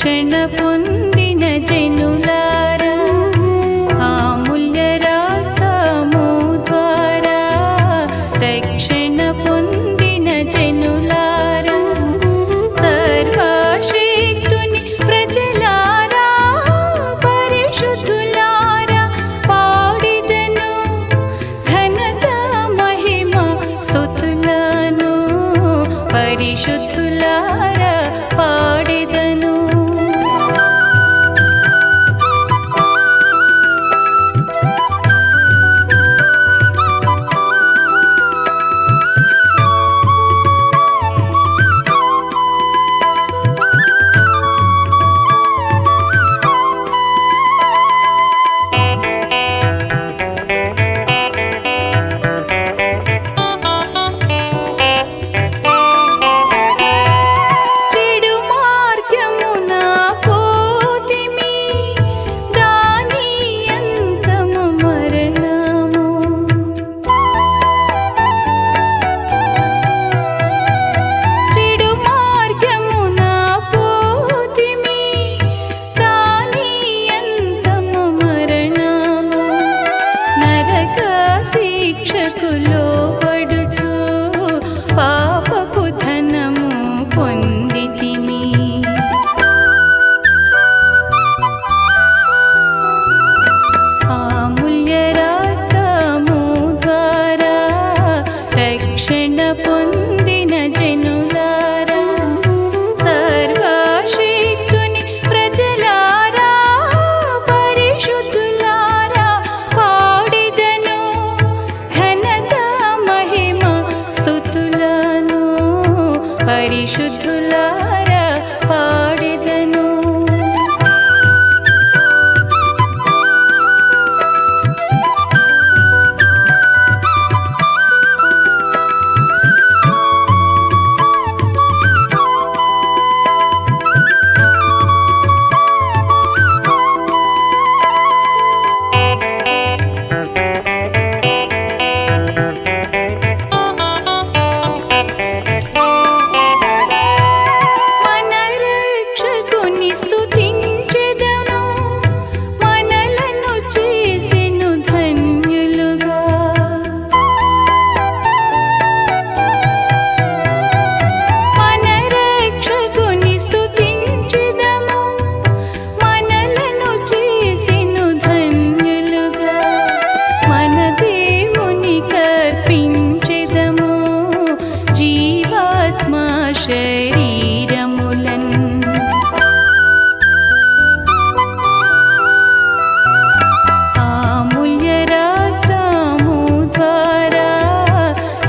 రక్షణ పొందిన జనులారా అమూల్యరక్తము ద్వారా రక్షణ పొందిన జనులారా సర్వశక్తుని ప్రజలారా పరిశుద్ధులారా పాడిదను ఘనత మహిమ స్తుతులను పరిశుద్ధులారా.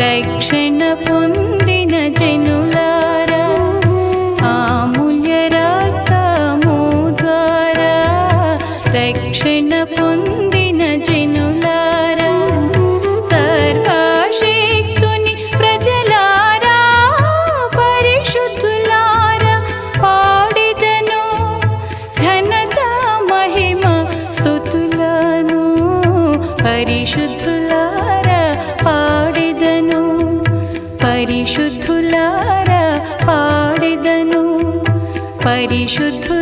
రక్షణ పొందిన జనులారా అమూల్యరక్తము ద్వారా రక్షణ పొందిన జనులారా సర్వశక్తుని ప్రజలారా పరిశుద్ధులారా పాడిదను ఘనత మహిమ స్థుతులను పరిశుద్ధులారా పరిశుద్ధులారా పాడిదను పరిశుద్ధు